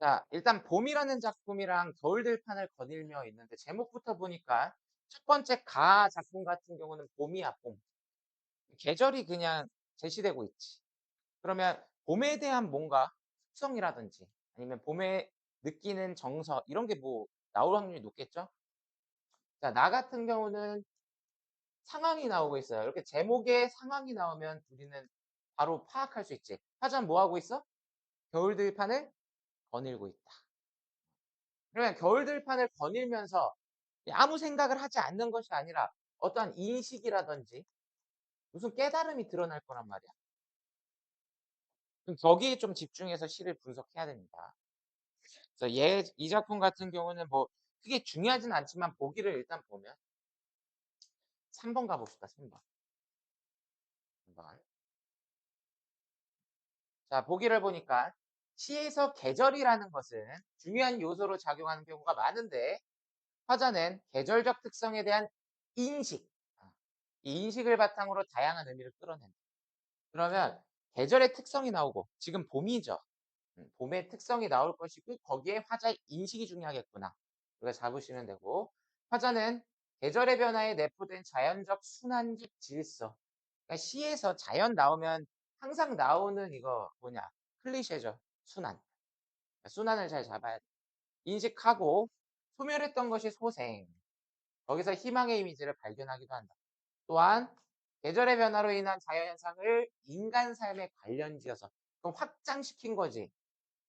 자 일단 봄이라는 작품이랑 겨울 들판을 거닐며 있는데 제목부터 보니까 첫 번째 가 작품 같은 경우는 봄이야 봄. 계절이 그냥 제시되고 있지. 그러면 봄에 대한 뭔가 특성이라든지 아니면 봄에 느끼는 정서 이런 게 뭐 나올 확률이 높겠죠? 자, 나 같은 경우는 상황이 나오고 있어요. 이렇게 제목에 상황이 나오면 우리는 바로 파악할 수 있지. 화전 뭐 하고 있어? 겨울 들판을 거닐고 있다. 그러면 겨울 들판을 거닐면서 아무 생각을 하지 않는 것이 아니라 어떠한 인식이라든지 무슨 깨달음이 드러날 거란 말이야. 그럼 거기에 좀 집중해서 시를 분석해야 됩니다. 그래서 얘, 이 작품 같은 경우는 뭐 크게 중요하진 않지만 보기를 일단 보면 3번 가봅시다. 3번. 3번. 자, 보기를 보니까 시에서 계절이라는 것은 중요한 요소로 작용하는 경우가 많은데 화자는 계절적 특성에 대한 인식, 아, 이 인식을 바탕으로 다양한 의미를 끌어낸다. 그러면 계절의 특성이 나오고 지금 봄이죠. 음, 봄의 특성이 나올 것이고 거기에 화자의 인식이 중요하겠구나. 우리가 잡으시면 되고 화자는 계절의 변화에 내포된 자연적 순환적 질서. 그러니까 시에서 자연 나오면 항상 나오는 이거 뭐냐 클리셰죠. 순환. 그러니까 순환을 잘 잡아야 돼. 인식하고 소멸했던 것이 소생. 거기서 희망의 이미지를 발견하기도 한다. 또한 계절의 변화로 인한 자연현상을 인간 삶에 관련지어서 그럼 확장시킨 거지.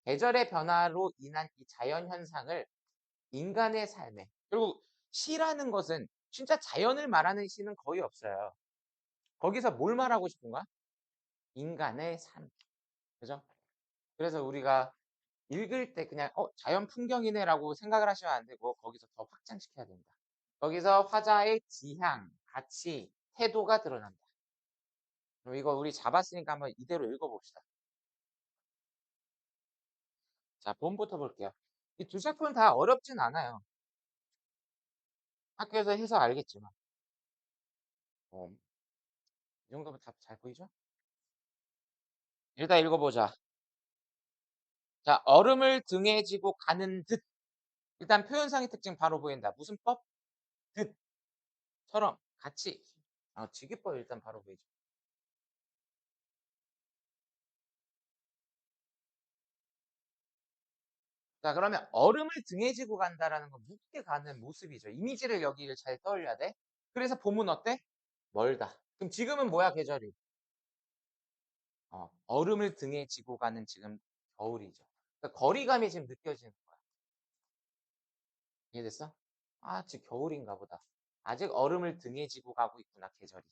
계절의 변화로 인한 이 자연현상을 인간의 삶에 그리고 시라는 것은 진짜 자연을 말하는 시는 거의 없어요. 거기서 뭘 말하고 싶은가? 인간의 삶. 그죠? 그래서 우리가 읽을 때 그냥 어 자연 풍경이네라고 생각을 하시면 안 되고 거기서 더 확장시켜야 된다. 거기서 화자의 지향, 가치, 태도가 드러난다. 그럼 이거 우리 잡았으니까 한번 이대로 읽어봅시다. 자, 봄부터 볼게요. 이 두 작품 다 어렵진 않아요. 학교에서 해서 알겠지만. 봄. 이 정도면 다잘 보이죠? 일단 읽어보자. 자, 얼음을 등에 지고 가는 듯. 일단 표현상의 특징 바로 보인다. 무슨 법? 듯. 처럼. 같이. 어, 지기법 일단 바로 보이죠. 자, 그러면 얼음을 등에 지고 간다라는 건 묵게 가는 모습이죠. 이미지를 여기를 잘 떠올려야 돼. 그래서 봄은 어때? 멀다. 그럼 지금은 뭐야, 계절이? 어, 얼음을 등에 지고 가는 지금 겨울이죠. 그러니까 거리감이 지금 느껴지는 거야. 이해됐어? 아, 지금 겨울인가 보다. 아직 얼음을 등에 지고 가고 있구나, 계절이.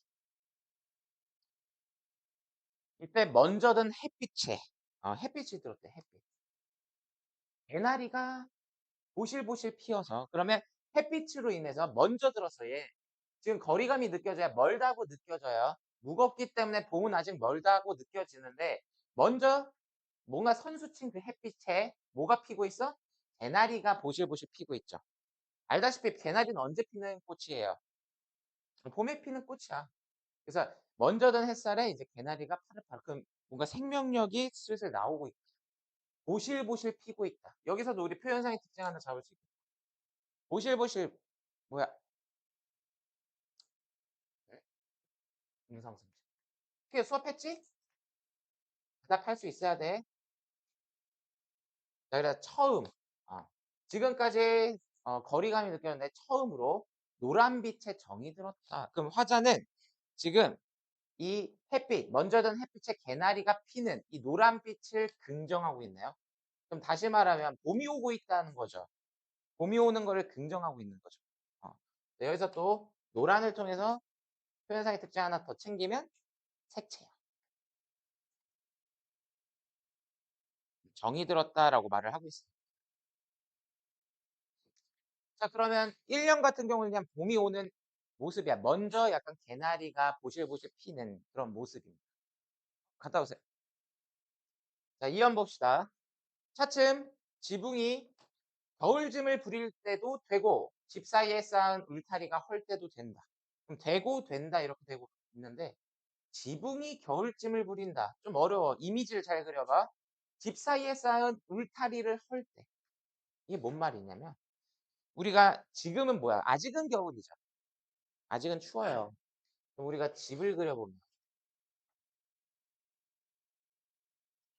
이때 먼저 든 햇빛에, 어, 햇빛이 들었대, 햇빛. 개나리가 보실보실 피어서, 그러면 햇빛으로 인해서 먼저 들어서 얘, 지금 거리감이 느껴져야 멀다고 느껴져요. 무겁기 때문에 봄은 아직 멀다고 느껴지는데, 먼저 뭔가 선수친 그 햇빛에 뭐가 피고 있어? 개나리가 보실보실 피고 있죠. 알다시피 개나리는 언제 피는 꽃이에요? 봄에 피는 꽃이야. 그래서 먼저 든 햇살에 이제 개나리가 파릇파릇 뭔가 생명력이 슬슬 나오고 있다. 보실보실 피고 있다. 여기서도 우리 표현상의 특징 하나 잡을 수 있다. 보실보실 뭐야? 음성성실. 어떻게 수업했지? 대답할 수 있어야 돼. 자, 그래서 처음. 어, 지금까지 어, 거리감이 느꼈는데 처음으로 노란빛에 정이 들었다. 그럼 화자는 지금 이 햇빛, 먼저 든 햇빛에 개나리가 피는 이 노란빛을 긍정하고 있네요. 그럼 다시 말하면 봄이 오고 있다는 거죠. 봄이 오는 거를 긍정하고 있는 거죠. 어. 네, 여기서 또 노란을 통해서 표현상의 특징 하나 더 챙기면 색채요. 정이 들었다라고 말을 하고 있습니다. 자, 그러면 1년 같은 경우는 그냥 봄이 오는 모습이야. 먼저 약간 개나리가 보실보실 피는 그런 모습입니다. 갔다 오세요. 자, 2연 봅시다. 차츰 지붕이 겨울짐을 부릴 때도 되고 집 사이에 쌓은 울타리가 헐 때도 된다. 그럼 되고 된다 이렇게 되고 있는데 지붕이 겨울짐을 부린다. 좀 어려워. 이미지를 잘 그려봐. 집 사이에 쌓은 울타리를 헐 때. 이게 뭔 말이냐면 우리가 지금은 뭐야? 아직은 겨울이죠. 아직은 추워요. 그럼 우리가 집을 그려보면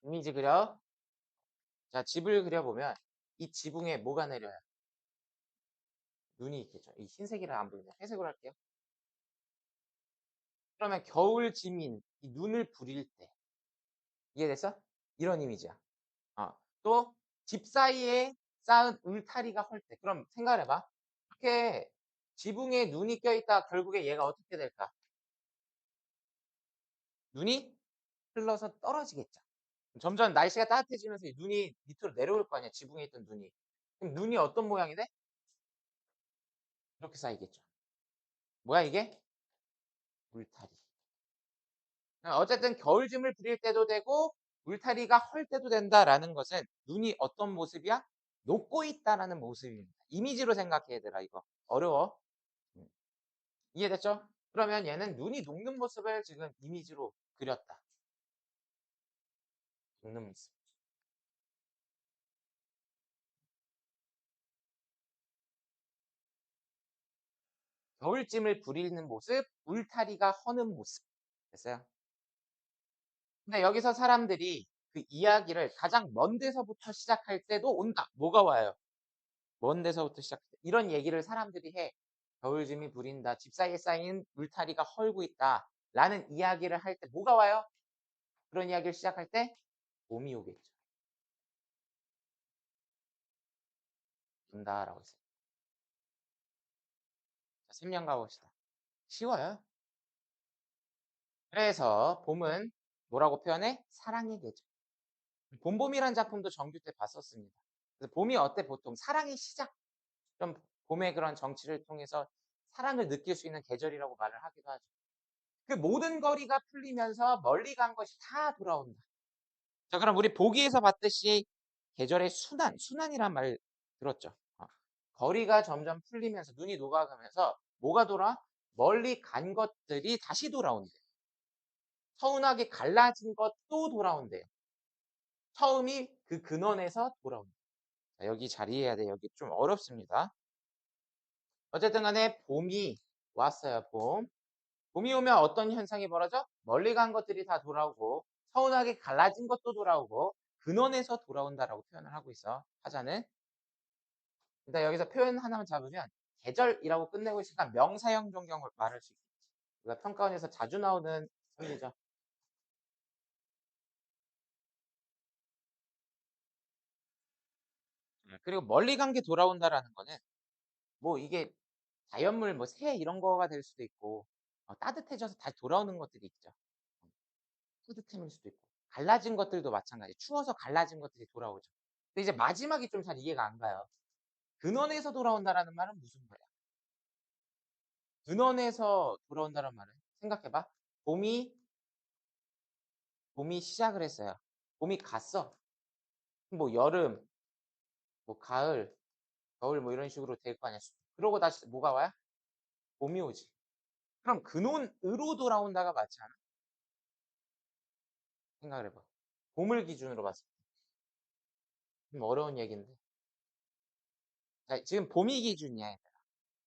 이미지 그려. 자, 집을 그려보면 이 지붕에 뭐가 내려요? 눈이 있겠죠. 이 흰색이라 안 보이네. 회색으로 할게요. 그러면 겨울 지민, 이 눈을 부릴 때. 이해됐어? 이런 이미지야. 어. 또, 집 사이에 쌓은 울타리가 헐 때. 그럼 생각을 해봐. 이렇게 지붕에 눈이 껴있다 결국에 얘가 어떻게 될까? 눈이 흘러서 떨어지겠죠. 점점 날씨가 따뜻해지면서 이 눈이 밑으로 내려올 거 아니야. 지붕에 있던 눈이. 그럼 눈이 어떤 모양이 돼? 이렇게 쌓이겠죠. 뭐야 이게? 울타리. 어쨌든 겨울짐을 부릴 때도 되고 울타리가 헐 때도 된다라는 것은 눈이 어떤 모습이야? 녹고 있다라는 모습입니다. 이미지로 생각해 얘들아 이거 어려워. 음. 이해됐죠? 그러면 얘는 눈이 녹는 모습을 지금 이미지로 그렸다. 녹는 모습. 겨울짐을 부리는 모습, 울타리가 허는 모습. 됐어요? 근데 여기서 사람들이 그 이야기를 가장 먼 데서부터 시작할 때도 온다. 뭐가 와요? 먼 데서부터 시작. 이런 얘기를 사람들이 해. 겨울짐이 부린다. 집 사이에 쌓인 울타리가 헐고 있다. 라는 이야기를 할 때 뭐가 와요? 그런 이야기를 시작할 때 봄이 오겠죠. 온다라고 했어요. 자, 3년 가봅시다. 쉬워요. 그래서 봄은 뭐라고 표현해? 사랑의 계절. 봄봄이라는 작품도 정규 때 봤었습니다. 그래서 봄이 어때? 보통 사랑의 시작. 좀 봄의 그런 정치를 통해서 사랑을 느낄 수 있는 계절이라고 말을 하기도 하죠. 그 모든 거리가 풀리면서 멀리 간 것이 다 돌아온다. 자, 그럼 우리 보기에서 봤듯이 계절의 순환, 순환이란 말 들었죠? 어. 거리가 점점 풀리면서 눈이 녹아가면서 뭐가 돌아? 멀리 간 것들이 다시 돌아온대. 서운하게 갈라진 것도 돌아온대요. 처음이 그 근원에서 돌아온다. 자, 여기 자리해야 돼. 여기 좀 어렵습니다. 어쨌든 간에 봄이 왔어요. 봄. 봄이 오면 어떤 현상이 벌어져? 멀리 간 것들이 다 돌아오고 서운하게 갈라진 것도 돌아오고 근원에서 돌아온다라고 표현을 하고 있어. 하자는. 일단 여기서 표현 하나만 잡으면 계절이라고 끝내고 있으니까 명사형 존경을 말할 수 있겠지. 우리가 평가원에서 자주 나오는 소리죠. 그리고 멀리 간 게 돌아온다라는 거는 뭐 이게 자연물 뭐 새 이런 거가 될 수도 있고 어, 따뜻해져서 다시 돌아오는 것들이 있죠. 뿌듯함일 수도 있고 갈라진 것들도 마찬가지. 추워서 갈라진 것들이 돌아오죠. 근데 이제 마지막이 좀 잘 이해가 안 가요. 근원에서 돌아온다라는 말은 무슨 말이야? 근원에서 돌아온다는 말은 생각해봐. 봄이 봄이 시작을 했어요. 봄이 갔어. 뭐 여름, 뭐 가을, 겨울 뭐 이런 식으로 될 거 아니야. 그러고 다시 뭐가 와요? 봄이 오지. 그럼 근원으로 돌아온다가 맞지 않아? 생각을 해봐. 봄을 기준으로 봤을 때. 좀 어려운 얘기인데. 자, 지금 봄이 기준이야, 얘들아.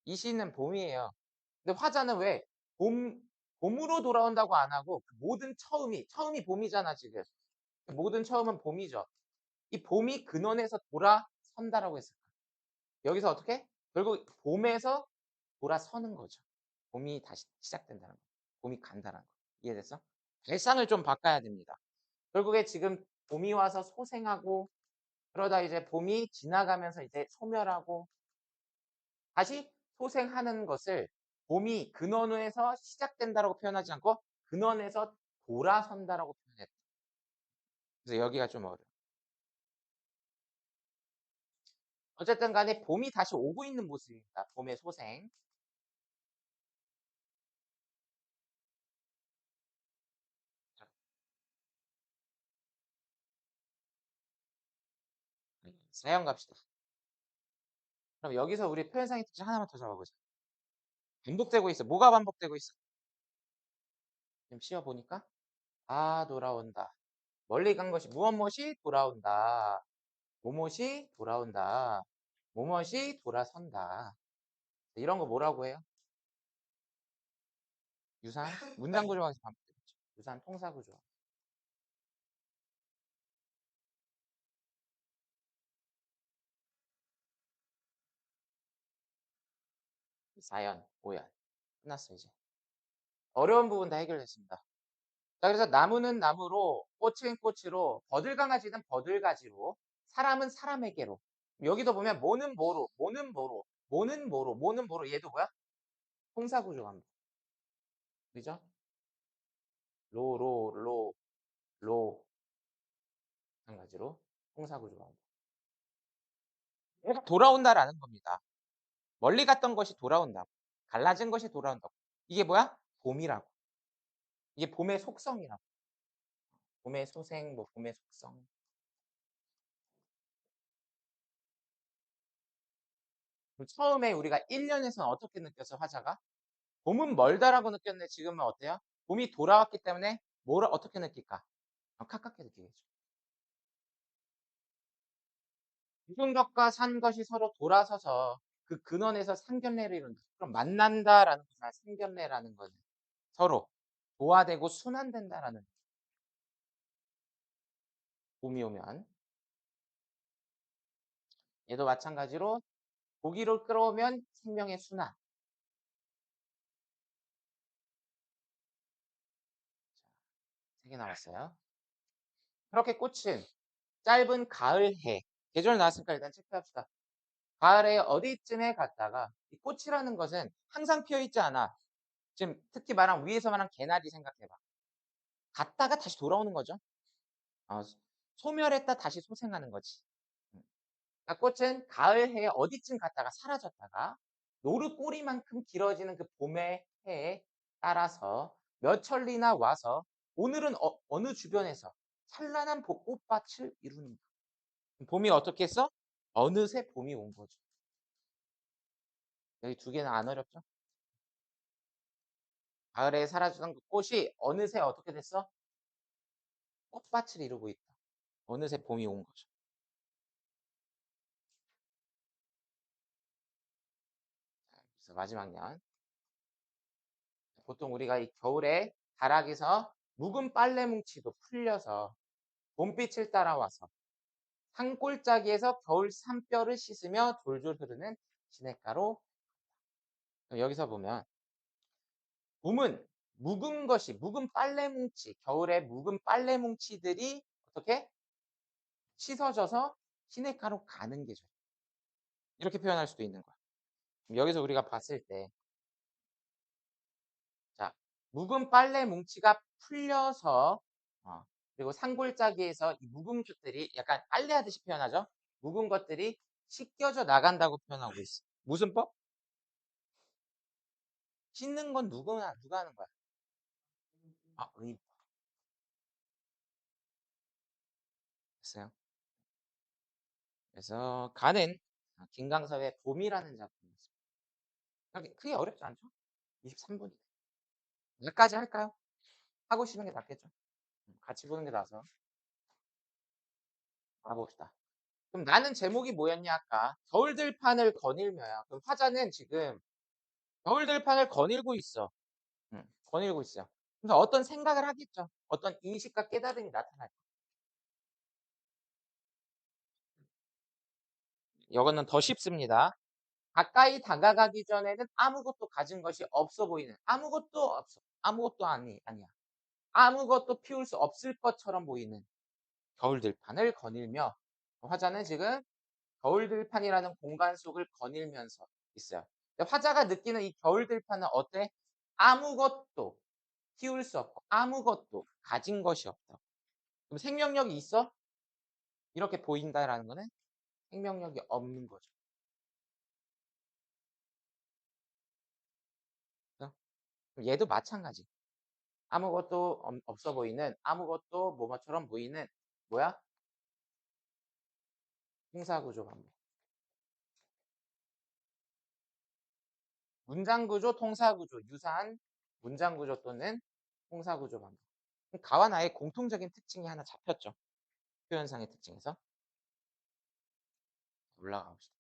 이 시는 봄이에요. 근데 화자는 왜 봄, 봄으로 돌아온다고 안 하고 그 모든 처음이, 처음이 봄이잖아, 지금. 그 모든 처음은 봄이죠. 이 봄이 근원에서 돌아 선다라고 했을까? 여기서 어떻게? 결국 봄에서 돌아서는 거죠. 봄이 다시 시작된다는 거. 봄이 간다는 거. 이해됐어? 발상을 좀 바꿔야 됩니다. 결국에 지금 봄이 와서 소생하고 그러다 이제 봄이 지나가면서 이제 소멸하고 다시 소생하는 것을 봄이 근원에서 시작된다라고 표현하지 않고 근원에서 돌아선다라고 표현했다. 그래서 여기가 좀 어려워. 어쨌든 간에 봄이 다시 오고 있는 모습입니다. 봄의 소생. 사형 갑시다. 그럼 여기서 우리 표현상의 특징 하나만 더 잡아보자. 반복되고 있어. 뭐가 반복되고 있어? 지금 씌워보니까 다 돌아온다. 멀리 간 것이 무엇 무엇이 돌아온다. 무엇이 돌아온다. 무엇이 돌아선다. 이런 거 뭐라고 해요? 유산 문장 구조학에서 반복되죠. 유산 통사 구조. 사연, 오연 끝났어 이제. 어려운 부분 다 해결됐습니다. 자 그래서 나무는 나무로 꽃은 꽃으로 버들강아지는 버들가지로 사람은 사람에게로 여기도 보면 뭐는 뭐로 뭐는 뭐로 뭐는 뭐로 뭐는 뭐로 얘도 뭐야? 통사 구조합니다. 그죠? 로, 로, 로, 로. 마찬가지로 통사구조합니다. 돌아온다라는 겁니다. 멀리 갔던 것이 돌아온다. 갈라진 것이 돌아온다. 이게 뭐야? 봄이라고. 이게 봄의 속성이라고. 봄의 소생, 뭐 봄의 속성. 처음에 우리가 1년에서는 어떻게 느꼈어, 화자가? 봄은 멀다라고 느꼈는데 지금은 어때요? 봄이 돌아왔기 때문에 뭘 어떻게 느낄까? 어, 카깝게 느끼겠죠. 죽은 것과 산 것이 서로 돌아서서 그 근원에서 상견례를 이룬다. 그럼 만난다라는 것은 상견례라는 거는 서로 조화되고 순환된다라는 봄이 오면 얘도 마찬가지로 고기를 끌어오면 생명의 순환. 세 개 남았어요. 그렇게 꽃은 짧은 가을 해 계절 나왔으니까 일단 체크합시다. 가을에 어디쯤에 갔다가 이 꽃이라는 것은 항상 피어 있지 않아. 지금 특히 말한 위에서 말한 개나리 생각해봐. 갔다가 다시 돌아오는 거죠. 어, 소멸했다 다시 소생하는 거지. 그러니까 꽃은 가을 해에 어디쯤 갔다가 사라졌다가 노루 꼬리만큼 길어지는 그 봄의 해에 따라서 몇 천리나 와서 오늘은 어, 느 주변에서 찬란한 벚꽃밭을 이루는가. 봄이 어떻게 했어? 어느새 봄이 온 거죠. 여기 두 개는 안 어렵죠? 가을에 사라지던 그 꽃이 어느새 어떻게 됐어? 꽃밭을 이루고 있다. 어느새 봄이 온 거죠. 그래서 마지막 년. 보통 우리가 이 겨울에 다락에서 묵은 빨래 뭉치도 풀려서 봄빛을 따라와서 산골짜기에서 겨울 산뼈를 씻으며 졸졸 흐르는 시냇가로 여기서 보면 봄은 묵은 것이 묵은 빨래 뭉치 겨울에 묵은 빨래 뭉치들이 어떻게 씻어져서 시냇가로 가는 계절 이렇게 표현할 수도 있는 거야. 여기서 우리가 봤을 때 자, 묵은 빨래 뭉치가 풀려서 어, 그리고 산골짜기에서 이 묵은 것들이 약간 빨래하듯이 표현하죠. 묵은 것들이 씻겨져 나간다고 표현하고 있어. 무슨 법? 씻는 건 누구나 누가 하는 거야? 아, 의법. 됐어요. 그래서 가는 김강섭의 봄이라는 작품 이었습니다. 크게 어렵지 않죠? 23분이 여기까지 할까요? 하고 싶은 게 낫겠죠? 같이 보는 게 나서 알아봅시다. 그럼 나는 제목이 뭐였냐 아까 겨울들판을 거닐며야 그럼 화자는 지금 겨울들판을 거닐고 있어 응, 거닐고 있어 그래서 어떤 생각을 하겠죠 어떤 인식과 깨달음이 거야 이거는 더 쉽습니다 가까이 다가가기 전에는 아무것도 가진 것이 없어 보이는 아무것도 없어 아무것도 아니, 아니야 아무것도 피울 수 없을 것처럼 보이는 겨울 들판을 거닐며 화자는 지금 겨울 들판이라는 공간 속을 거닐면서 있어요. 화자가 느끼는 이 겨울 들판은 어때? 아무것도 피울 수 없고 아무것도 가진 것이 없다. 그럼 생명력이 있어? 이렇게 보인다라는 거는 생명력이 없는 거죠. 얘도 마찬가지. 아무것도 없어 보이는 아무것도 뭐뭐처럼 보이는 뭐야? 형사구조 반복. 문장구조, 통사구조, 유사한 문장구조 또는 통사구조 반복. 가와 나의 공통적인 특징이 하나 잡혔죠. 표현상의 특징에서. 올라가 봅시다.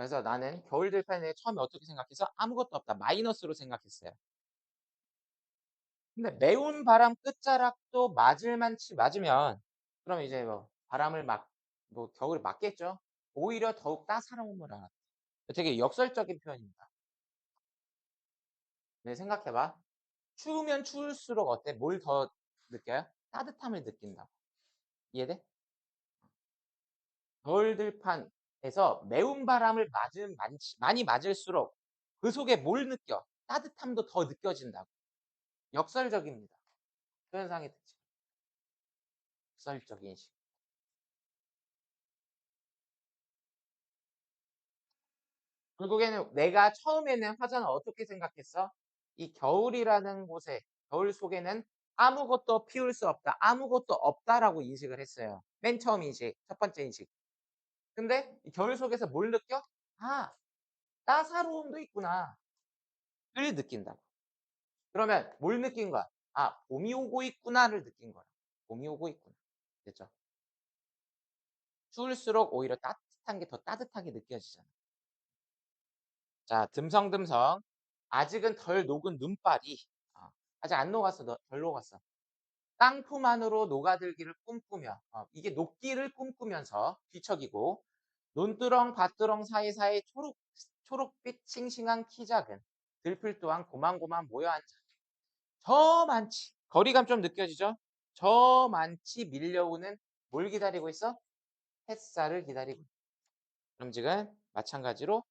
그래서 나는 겨울 들판에 처음에 어떻게 생각해서 아무것도 없다. 마이너스로 생각했어요. 근데 매운 바람 끝자락도 맞을 만치 맞으면 그럼 이제 뭐 바람을 막 뭐 겨울에 맞겠죠. 오히려 더욱 따사로움을 알았다. 되게 역설적인 표현입니다. 네, 생각해봐. 추우면 추울수록 어때? 뭘 더 느껴요? 따뜻함을 느낀다고. 이해돼? 겨울 들판 에서 매운 바람을 맞은 많이 맞을수록 그 속에 뭘 느껴? 따뜻함도 더 느껴진다고. 역설적입니다. 표현상의 특징. 역설적인 식. 결국에는 내가 처음에는 화자는 어떻게 생각했어? 이 겨울이라는 곳에 겨울 속에는 아무것도 피울 수 없다. 아무것도 없다라고 인식을 했어요. 맨 처음 인식, 첫 번째 인식. 근데 이 겨울 속에서 뭘 느껴? 아, 따사로움도 있구나. 를 느낀다고. 그러면 뭘 느낀 거야? 아, 봄이 오고 있구나를 느낀 거야. 봄이 오고 있구나. 됐죠? 추울수록 오히려 따뜻한 게 더 따뜻하게 느껴지잖아. 자, 듬성듬성. 아직은 덜 녹은 눈발이 어, 아직 안 녹았어. 덜 녹았어. 땅 품 안으로 녹아들기를 꿈꾸며 어, 이게 녹기를 꿈꾸면서 뒤척이고 논두렁 밭두렁 사이사이 초록, 초록빛 싱싱한 키 작은 들풀 또한 고만고만 모여 앉아 저 많지 거리감 좀 느껴지죠? 저 많지 밀려오는 뭘 기다리고 있어? 햇살을 기다리고 그럼 지금 마찬가지로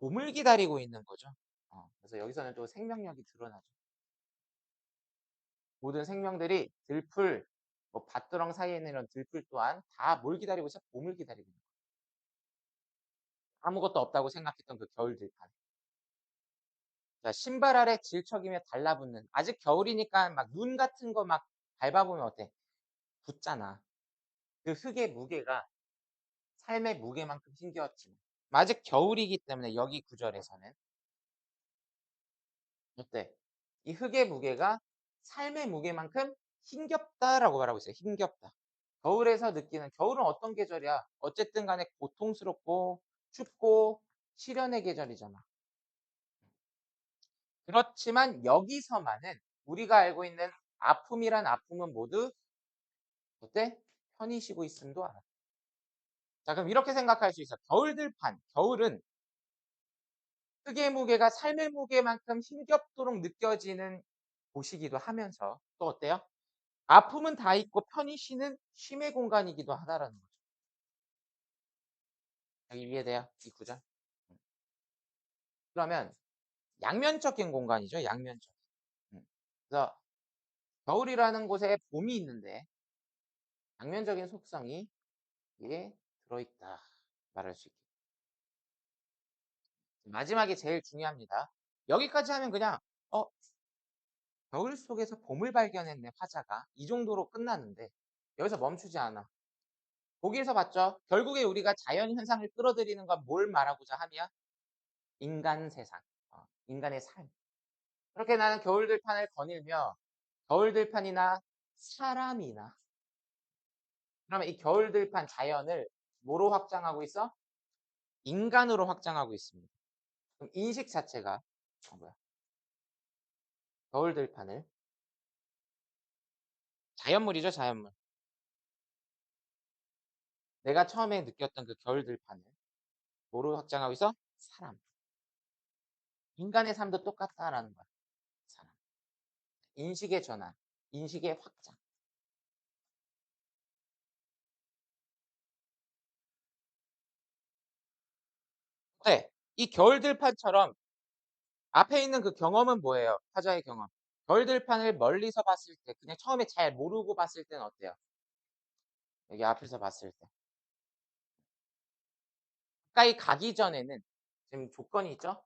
봄을 기다리고 있는 거죠. 어, 그래서 여기서는 또 생명력이 드러나죠. 모든 생명들이 들풀, 뭐 밭두렁 사이에 있는 이런 들풀 또한 다 뭘 기다리고 있어? 봄을 기다리고 있는. 아무것도 없다고 생각했던 그 겨울 들판. 자, 신발 아래 질척이며 달라붙는 아직 겨울이니까 막 눈 같은 거 막 밟아보면 어때? 붙잖아. 그 흙의 무게가 삶의 무게만큼 힘겨웠지만 아직 겨울이기 때문에 여기 구절에서는 어때? 이 흙의 무게가 삶의 무게만큼 힘겹다라고 말하고 있어요. 힘겹다. 겨울에서 느끼는 겨울은 어떤 계절이야? 어쨌든 간에 고통스럽고 춥고 시련의 계절이잖아. 그렇지만 여기서만은 우리가 알고 있는 아픔이란 아픔은 모두 어때? 편히 쉬고 있음도 알아. 자, 그럼 이렇게 생각할 수 있어. 겨울들판, 겨울은 흙의 무게가 삶의 무게만큼 힘겹도록 느껴지는 곳이기도 하면서 또 어때요? 아픔은 다 있고 편히 쉬는 쉼의 공간이기도 하다라는 거죠. 여기 이해돼요? 이 구절? 그러면 양면적인 공간이죠. 양면적. 그래서 겨울이라는 곳에 봄이 있는데 양면적인 속성이 이게 들어있다 말할 수 있겠다. 마지막에 제일 중요합니다. 여기까지 하면 그냥 어 겨울 속에서 봄을 발견했네 화자가 이 정도로 끝났는데 여기서 멈추지 않아. 거기에서 봤죠. 결국에 우리가 자연 현상을 끌어들이는 건 뭘 말하고자 하면 인간 세상, 어, 인간의 삶. 그렇게 나는 겨울 들판을 거닐며 겨울 들판이나 사람이나 그러면 이 겨울 들판 자연을 뭐로 확장하고 있어? 인간으로 확장하고 있습니다. 그럼 인식 자체가 어, 뭐야? 겨울 들판을 자연물이죠, 자연물. 내가 처음에 느꼈던 그 겨울 들판을 뭐로 확장하고 있어? 사람. 인간의 삶도 똑같다라는 거야. 사람. 인식의 전환, 인식의 확장. 네, 이 겨울 들판처럼 앞에 있는 그 경험은 뭐예요? 화자의 경험. 겨울 들판을 멀리서 봤을 때, 그냥 처음에 잘 모르고 봤을 때는 어때요? 여기 앞에서 봤을 때. 가까이 가기 전에는 지금 조건이 있죠?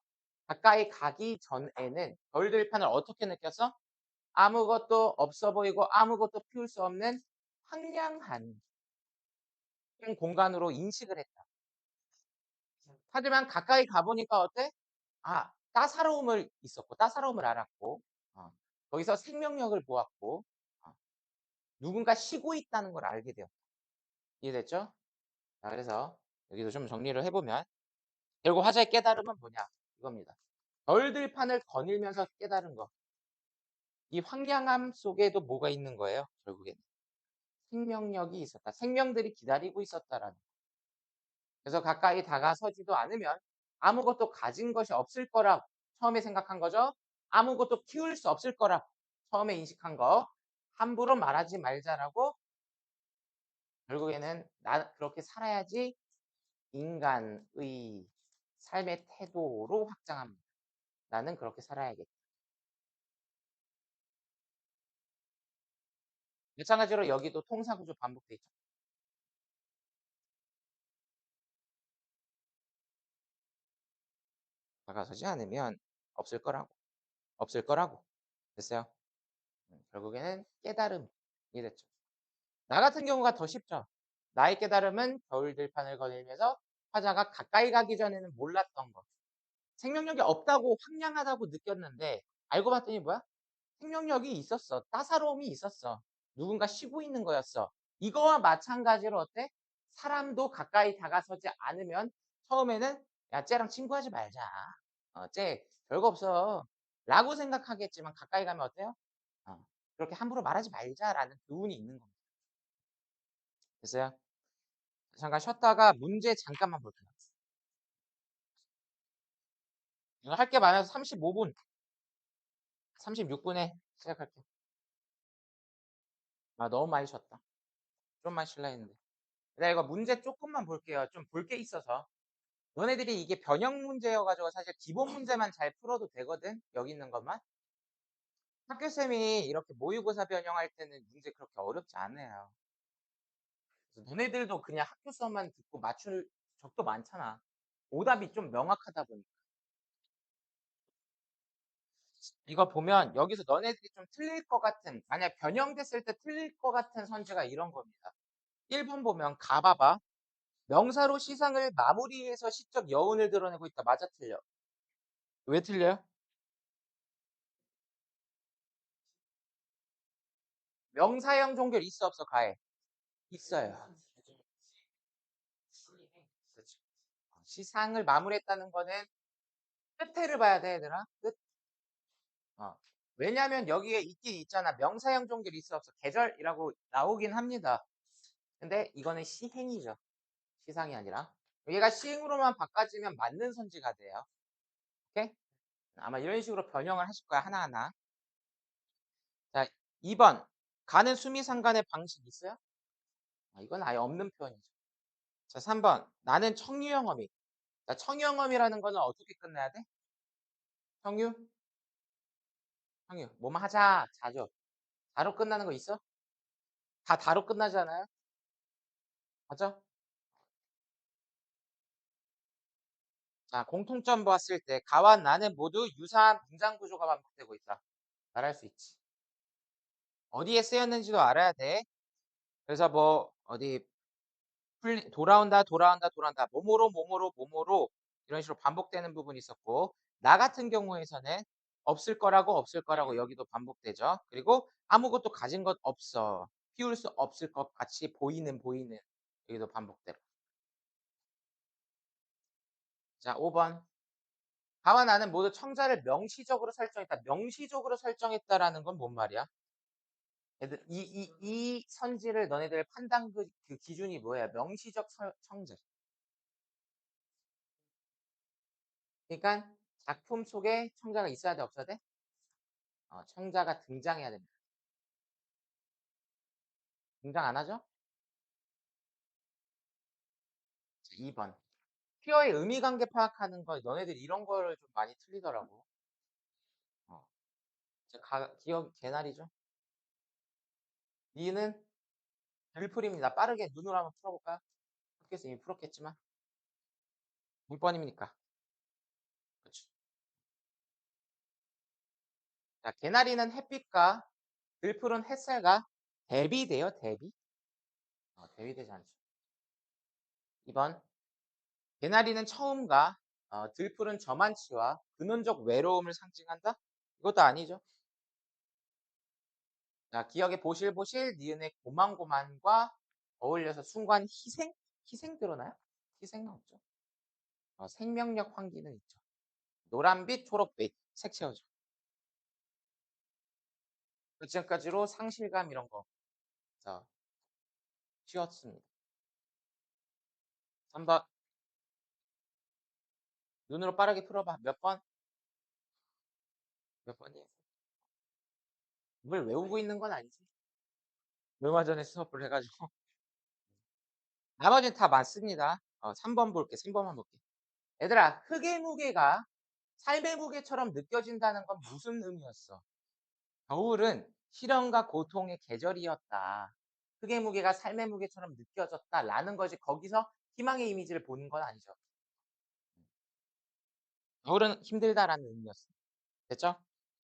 가까이 가기 전에는 겨울 들판을 어떻게 느꼈어? 아무것도 없어 보이고 아무것도 피울 수 없는 황량한 공간으로 인식을 했다. 하지만 가까이 가보니까 어때? 아, 따사로움을 있었고, 따사로움을 알았고, 어, 거기서 생명력을 보았고 어, 누군가 쉬고 있다는 걸 알게 되었다. 이해됐죠? 자, 그래서 여기도 좀 정리를 해보면 결국 화자의 깨달음은 뭐냐? 이겁니다. 별들판을 거닐면서 깨달은 거. 이 황량함 속에도 뭐가 있는 거예요? 결국에는 생명력이 있었다. 생명들이 기다리고 있었다라는 거. 그래서 가까이 다가서지도 않으면 아무것도 가진 것이 없을 거라고 처음에 생각한 거죠. 아무것도 키울 수 없을 거라고 처음에 인식한 거. 함부로 말하지 말자라고 결국에는 나 그렇게 살아야지 인간의 삶의 태도로 확장합니다. 나는 그렇게 살아야겠다. 마찬가지로 여기도 통사구조 반복돼 있죠. 다가서지 않으면 없을 거라고. 없을 거라고. 됐어요? 음, 결국에는 깨달음. 이해됐죠? 나 같은 경우가 더 쉽죠. 나의 깨달음은 겨울 들판을 거닐면서 화자가 가까이 가기 전에는 몰랐던 것. 생명력이 없다고 황량하다고 느꼈는데 알고 봤더니 뭐야? 생명력이 있었어. 따사로움이 있었어. 누군가 쉬고 있는 거였어. 이거와 마찬가지로 어때? 사람도 가까이 다가서지 않으면 처음에는 야 쟤랑 친구하지 말자. 어, 쟤 별거 없어. 라고 생각하겠지만 가까이 가면 어때요? 어, 그렇게 함부로 말하지 말자라는 교훈이 있는 겁니다. 됐어요? 잠깐 쉬었다가 문제 잠깐만 볼게요. 이거 할 게 많아서 35분, 36분에 시작할게요. 아, 너무 많이 쉬었다. 좀만 쉴라 했는데. 네, 이거 문제 조금만 볼게요. 좀 볼 게 있어서. 너네들이 이게 변형 문제여가지고 사실 기본 문제만 잘 풀어도 되거든? 여기 있는 것만. 학교쌤이 이렇게 모의고사 변형할 때는 문제 그렇게 어렵지 않아요. 그래서 너네들도 그냥 학교 수업만 듣고 맞출 적도 많잖아. 오답이 좀 명확하다 보니까. 이거 보면 여기서 너네들이 좀 틀릴 것 같은, 만약 변형됐을 때 틀릴 것 같은 선지가 이런 겁니다. 1번 보면 가봐봐. 명사로 시상을 마무리해서 시적 여운을 드러내고 있다. 맞아 틀려? 왜 틀려요? 명사형 종결 있어 없어 가해? 있어요. 그렇죠. 시상을 마무리했다는 거는 끝에를 봐야 돼 얘들아. 끝. 어. 왜냐하면 여기에 있긴 있잖아. 명사형 종결 있어 없어 계절이라고 나오긴 합니다. 근데 이거는 시행이죠. 시상이 아니라. 얘가 시행으로만 바꿔지면 맞는 선지가 돼요. 오케이? 아마 이런 식으로 변형을 하실 거야, 하나하나. 자, 2번. 가는 수미상관의 방식 있어요? 아, 이건 아예 없는 표현이죠. 자, 3번. 나는 청유영어미. 자, 청유영어미라는 거는 어떻게 끝내야 돼? 청유? 청유. 뭐만 하자. 자죠. 다로 끝나는 거 있어? 다 다로 끝나잖아요? 맞죠? 자, 공통점 보았을 때 가와 나는 모두 유사한 문장 구조가 반복되고 있다. 말할 수 있지. 어디에 쓰였는지도 알아야 돼. 그래서 뭐 어디 풀리, 돌아온다, 돌아온다, 돌아온다. 뭐뭐로, 뭐뭐로, 뭐뭐로 이런 식으로 반복되는 부분이 있었고 나 같은 경우에서는 없을 거라고 없을 거라고 여기도 반복되죠. 그리고 아무것도 가진 것 없어. 피울 수 없을 것 같이 보이는 보이는 여기도 반복되고. 자, 5번. 가와 나는 모두 청자를 명시적으로 설정했다. 명시적으로 설정했다라는 건 뭔 말이야? 얘들, 이, 이, 이 선지를 너네들 판단 그, 그 기준이 뭐야? 명시적 설- 청자. 그러니까 작품 속에 청자가 있어야 돼, 없어야 돼? 어, 청자가 등장해야 됩니다. 등장 안 하죠? 자, 2번. 퀴어의 의미 관계 파악하는 거, 너네들 이런 거를 좀 많이 틀리더라고. 어. 자, 가, 기억, 개나리죠? 니는 들풀입니다. 빠르게 눈으로 한번 풀어볼까요? 학교에서 이미 풀었겠지만. 몇 번입니까? 그렇죠. 자, 개나리는 햇빛과 들풀은 햇살과 대비돼요, 대비? 어, 대비되지 않죠. 2번. 개나리는 처음과 어, 들풀은 저만치와 근원적 외로움을 상징한다? 이것도 아니죠. 자, 기억의 보실보실, 니은의 고만고만과 어울려서 순간 희생? 희생 들어나요? 희생은 없죠. 어, 생명력 환기는 있죠. 노란빛, 초록빛, 색채어죠. 그 지금까지로 상실감 이런 거. 자, 쉬었습니다. 3번. 눈으로 빠르게 풀어봐. 몇 번? 몇 번이에요? 이걸 외우고 있는 건 아니지. 얼마 전에 수업을 해가지고. 나머지는 다 맞습니다. 어, 3번 볼게. 3번만 볼게. 얘들아, 흙의 무게가 삶의 무게처럼 느껴진다는 건 무슨 의미였어? 겨울은 시련과 고통의 계절이었다. 흙의 무게가 삶의 무게처럼 느껴졌다. 라는 것이 거기서 희망의 이미지를 보는 건 아니죠. 겨울은 힘들다라는 의미였어. 됐죠?